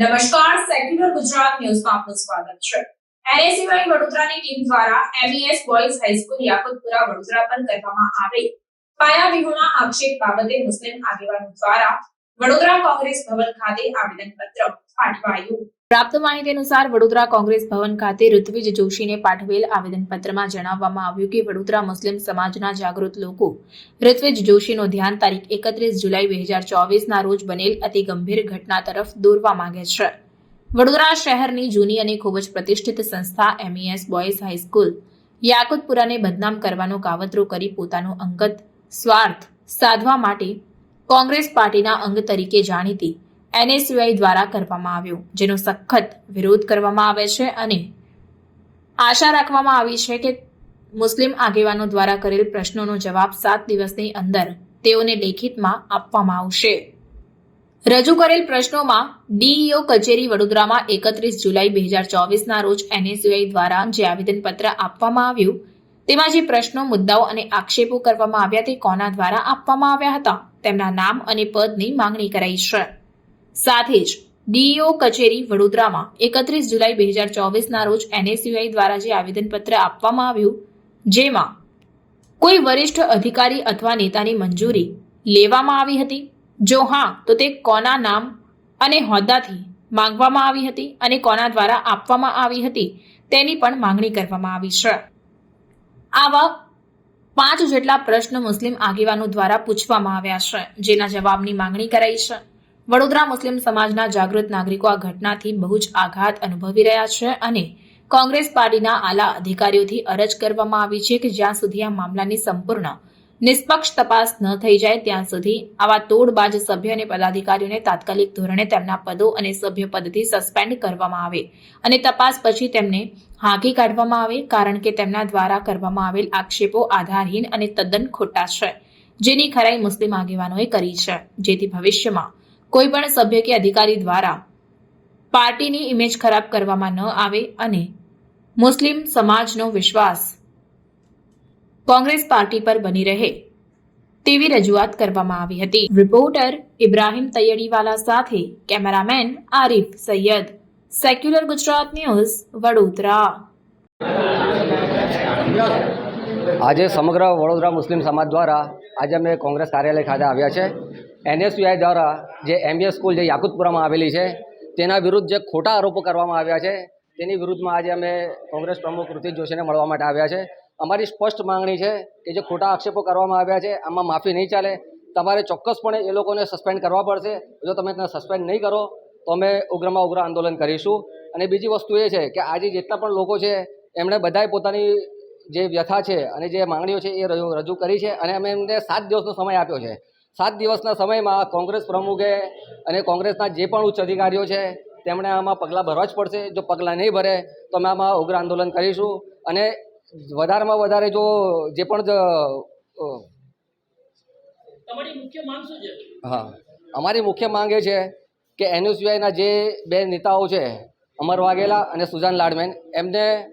નમસ્કાર સેક્યુલર ગુજરાત ન્યૂઝમાં આપનું સ્વાગત છે. એનએસયુઆઈ વડોદરાની ટીમ દ્વારા MES boys high school Yakutpura Vadodara પર કરવામાં આવેલ પાયાવિહોણા આક્ષેપ બાબતે મુસ્લિમ આગેવાનો દ્વારા વડોદરા કોંગ્રેસ ભવન ખાતે આવેદનપત્ર પાઠવાયું પ્રાપ્ત માહિતી અનુસાર વડોદરા કોંગ્રેસ ભવન ખાતે ઋત્વિજ જોશીને પાઠવેલ આવેદનપત્રમાં જણાવવામાં આવ્યું કે વડોદરા મુસ્લિમ સમાજના જાગૃત લોકો. ઋત્વિજ જોશીનું ધ્યાન તારીખ એકત્રીસ જુલાઈ બે હજાર ચોવીસના રોજ બનેલ અતિ ગંભીર ઘટના તરફ દોરવા માંગે છે. વડોદરા શહેરની જૂની અને ખૂબ જ પ્રતિષ્ઠિત સંસ્થા એમઈએસ બોયઝ હાઈસ્કૂલ યાકુતપુરાને બદનામ કરવાનો કાવતરો કરી પોતાનો અંગત સ્વાર્થ સાધવા માટે કોંગ્રેસ પાર્ટીના અંગ તરીકે જાણીતી એનએસયુઆઈ દ્વારા કરવામાં આવ્યો, જેનો સખત વિરોધ કરવામાં આવે છે અને આશા રાખવામાં આવી છે કે મુસ્લિમ આગેવાનો દ્વારા કરેલ પ્રશ્નોનો જવાબ સાત દિવસની અંદર તેઓને લેખિતમાં આપવામાં આવશે. રજૂ કરેલ પ્રશ્નોમાં ડીઈઓ કચેરી વડોદરામાં એકત્રીસ જુલાઈ બે હજાર ચોવીસના રોજ એનએસયુઆઈ દ્વારા જે આવેદનપત્ર આપવામાં આવ્યું, તેમાં જે પ્રશ્નો, મુદ્દાઓ અને આક્ષેપો કરવામાં આવ્યા તે કોના દ્વારા આપવામાં આવ્યા હતા? તેમના નામ અને પદની માંગણી કરાઈ છે. સાથે જ ડીઈઓ કચેરી વડોદરામાં એકત્રીસ જુલાઈ બે હજાર ચોવીસના રોજ એનએસયુઆઈ દ્વારા જે આવેદનપત્ર આપવામાં આવ્યું, જેમાં કોઈ વરિષ્ઠ અધિકારી અથવા નેતાની મંજૂરી લેવામાં આવી હતી? જો હા, તો તે કોના નામ અને હોદ્દાથી માંગવામાં આવી હતી અને કોના દ્વારા આપવામાં આવી હતી તેની પણ માંગણી કરવામાં આવી છે. આવા પાંચ જેટલા પ્રશ્ન મુસ્લિમ આગેવાનો દ્વારા પૂછવામાં આવ્યા છે, જેના જવાબની માંગણી કરાઈ છે. વડોદરા મુસ્લિમ સમાજના જાગૃત નાગરિકો આ ઘટનાથી બહુ જ આઘાત અનુભવી રહ્યા છે અને કોંગ્રેસ પાર્ટીના આલા અધિકારીઓથી અરજ કરવામાં આવી છે કે જ્યાં સુધી આ મામલાની સંપૂર્ણ નિષ્પક્ષ તપાસ ન થઈ જાય ત્યાં સુધી આવા તોડબાજ સભ્ય અને પદાધિકારીઓને તાત્કાલિક ધોરણે તેમના પદો અને સભ્ય પદથી સસ્પેન્ડ કરવામાં આવે અને તપાસ પછી તેમને હાંકી કાઢવામાં આવે કારણ કે તેમના દ્વારા કરવામાં આવેલ આક્ષેપો આધારહીન અને તદ્દન ખોટા છે, જેની ખરાઈ મુસ્લિમ આગેવાનોએ કરી છે. જેથી ભવિષ્યમાં કોઈ પણ સભ્ય કે અધિકારી દ્વારા પાર્ટીની ઇમેજ ખરાબ કરવામાં ન આવે અને મુસ્લિમ સમાજનો વિશ્વાસ કોંગ્રેસ પાર્ટી પર બની રહે. તેવી રજૂઆત કરવામાં આવી હતી. રિપોર્ટર ઇબ્રાહિમ તૈયડીવાલા સાથે cameraman Arif Syed. Secular Gujarat news, Vadodara. આજે સમગ્ર વડોદરા મુસ્લિમ સમાજ દ્વારા આજે અમે કોંગ્રેસ કાર્યાલય ખાતે આવ્યા છે. એનએસયુઆઈ દ્વારા જે એમબીએસ સ્કૂલ જે યાકુતપુરામાં આવેલી છે, તેના વિરુદ્ધ જે ખોટા આરોપો કરવામાં આવ્યા છે, તેની વિરુદ્ધમાં આજે અમે કોંગ્રેસ પ્રમુખ ઋતિક જોશીને મળવા માટે આવ્યા છે. અમારી સ્પષ્ટ માંગણી છે કે જે ખોટા આક્ષેપો કરવામાં આવ્યા છે, આમાં માફી નહીં ચાલે. તમારે ચોક્કસપણે એ લોકોને સસ્પેન્ડ કરવા પડશે. જો તમે તેને સસ્પેન્ડ નહીં કરો, તો અમે ઉગ્રમાં ઉગ્ર આંદોલન કરીશું. અને બીજી વસ્તુ એ છે કે આજે જેટલા પણ લોકો છે, એમણે બધાએ પોતાની જે વ્યથા છે અને જે માંગણીઓ છે એ રજૂ કરી છે અને અમે એમને સાત દિવસનો સમય આપ્યો છે. સાત દિવસના સમયમાં કોંગ્રેસ પ્રમુખે અને કોંગ્રેસના જે પણ ઉચ્ચ અધિકારીઓ છે, તેમણે આમાં પગલાં ભરવા જ પડશે. જો પગલાં નહીં ભરે, તો અમે આમાં ઉગ્ર આંદોલન કરીશું. અને વધારેમાં વધારે જો જે પણ જ, અ, તમારી મુખ્ય માંગ શું છે? હા. અમારી મુખ્ય માંગ એ છે કે એનયુસીઆઈના જે બે નેતાઓ છે અમર વાઘેલા અને સુજાન લાડમેન એમને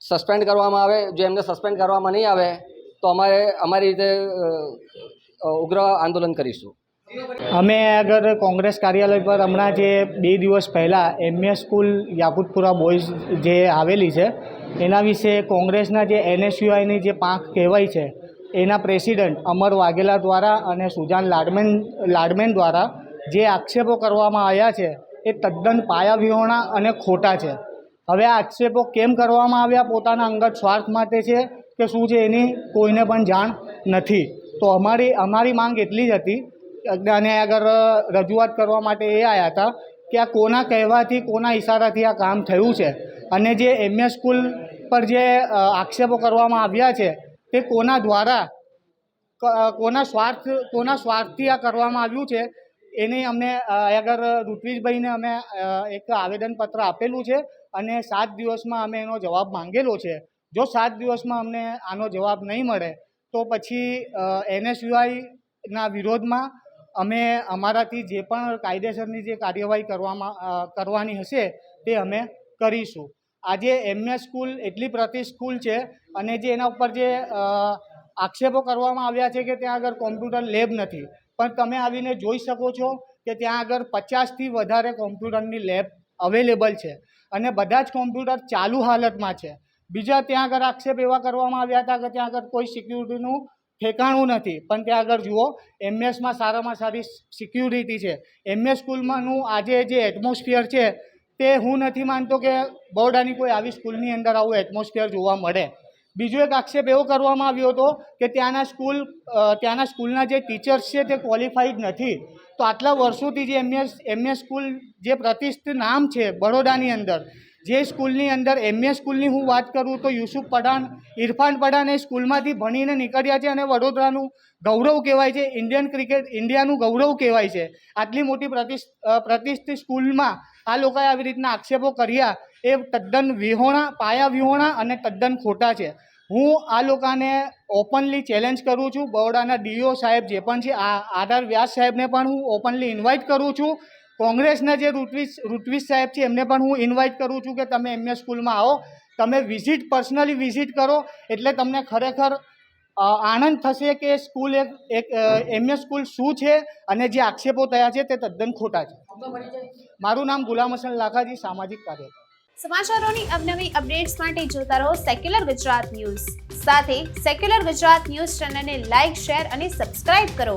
સસ્પેન્ડ કરવામાં આવે. જો એમને સસ્પેન્ડ કરવામાં નહીં આવે તો અમારે અમારી રીતે ઉગ્ર આંદોલન કરીશું. અમે આગળ કોંગ્રેસ કાર્યાલય પર હમણાં જે બે દિવસ પહેલાં એમએ સ્કૂલ યાકુતપુરા બોયઝ જે આવેલી છે એના વિશે કોંગ્રેસના જે એનએસયુઆઈની જે પાંખ કહેવાય છે, એના પ્રેસિડન્ટ અમર વાઘેલા દ્વારા અને સુજાન લાડમેન લાડમેન દ્વારા જે આક્ષેપો કરવામાં આવ્યા છે, એ તદ્દન પાયાવિહોણા અને ખોટા છે. હવે આ આક્ષેપો કેમ કરવામાં આવ્યા? પોતાના અંગત સ્વાર્થ માટે છે કે શું છે એની કોઈને પણ જાણ નથી? તો અમારી અમારી માંગ એટલી જ હતી. અને આગળ રજૂઆત કરવા માટે એ આવ્યા હતા કે આ કોના કહેવાથી, કોના ઈશારાથી આ કામ થયું છે? અને જે એમએ સ્કૂલ પર જે આક્ષેપો કરવામાં આવ્યા છે, તે કોના દ્વારા કોના સ્વાર્થ, કોના સ્વાર્થથી આ કરવામાં આવ્યું છે? એની અમને આગળ ઋત્વિજભાઈને અમે એક આવેદનપત્ર આપેલું છે અને સાત દિવસમાં અમે એનો જવાબ માંગેલો છે. જો સાત દિવસમાં અમને આનો જવાબ નહીં મળે, તો પછી એનએસયુઆઈના વિરોધમાં અમે અમારાથી જે પણ કાયદેસરની જે કાર્યવાહી કરવામાં કરવાની હશે તે અમે કરીશું. આજે એમએ સ્કૂલ, એટલી પ્રતિ સ્કૂલ છે અને જે એના ઉપર જે આક્ષેપો કરવામાં આવ્યા છે કે ત્યાં આગળ કોમ્પ્યુટર લેબ નથી. પણ તમે આવીને જોઈ શકો છો કે ત્યાં આગળ પચાસથી વધારે કોમ્પ્યુટરની લેબ અવેલેબલ છે. અને બધા જ કોમ્પ્યુટર ચાલુ હાલતમાં છે. બીજા ત્યાં આગળ આક્ષેપ એવા કરવામાં આવ્યા હતા કે ત્યાં આગળ કોઈ સિક્યુરિટીનું ઠેકાણું નથી. પણ ત્યાં આગળ જુઓ એમએસમાં સારામાં સારી સિક્યુરિટી છે. એમએસ સ્કૂલમાંનું આજે જે એટમોસ્ફિયર છે, તે હું નથી માનતો કે બરોડાની કોઈ આવી સ્કૂલની અંદર આવું એટમોસ્ફિયર જોવા મળે. બીજો એક આક્ષેપ એવો કરવામાં આવ્યો હતો કે ત્યાંના સ્કૂલ ત્યાંના સ્કૂલના જે ટીચર્સ છે તે ક્વોલિફાઈડ નથી. તો આટલા વર્ષોથી જે એમએસ એમએસ સ્કૂલ જે પ્રતિષ્ઠિત નામ છે બરોડાની અંદર જે સ્કૂલની અંદર એમએ સ્કૂલની હું વાત કરું તો યુસુફ પઠાણ, ઇરફાન પઠાણ એ સ્કૂલમાંથી ભણીને નીકળ્યા છે અને વડોદરાનું ગૌરવ કહેવાય છે, ઇન્ડિયન ક્રિકેટ, ઇન્ડિયાનું ગૌરવ કહેવાય છે. આટલી મોટી પ્રતિષ્ઠ પ્રતિષ્ઠિત સ્કૂલમાં આ લોકોએ આવી રીતના આક્ષેપો કર્યા, એ તદ્દન વિહોણા, પાયા વિહોણા અને તદ્દન ખોટા છે. હું આ લોકોને ઓપનલી ચેલેન્જ કરું છું, બરોડાના ડીઓ સાહેબ જે પણ છે, આ આર વ્યાસ સાહેબને પણ હું ઓપનલી ઇન્વાઇટ કરું છું. કોંગ્રેસના જે રૂટવીસ રૂટવીસ સાહેબ છે, એમને પણ હું ઇન્વાઇટ કરું છું કે તમે એમને સ્કૂલમાં આવો. તમે વિઝિટ પર્સનલી વિઝિટ કરો, એટલે તમને ખરેખર આનંદ થશે કે સ્કૂલ એક એક એમએસ સ્કૂલ શું છે અને જે આક્ષેપો થયા છે તે તદ્દન ખોટા છે. મારું નામ ગુલામ હસન લાખાજી, સામાજિક કાર્ય સમાચારોની અવનવી અપડેટ્સ માટે જોતા રહો સેક્યુલર ગુજરાત ન્યૂઝ. સાથે સેક્યુલર ગુજરાત ન્યૂઝ ચેનલને લાઇક શેર અને સબસ્ક્રાઇબ કરો.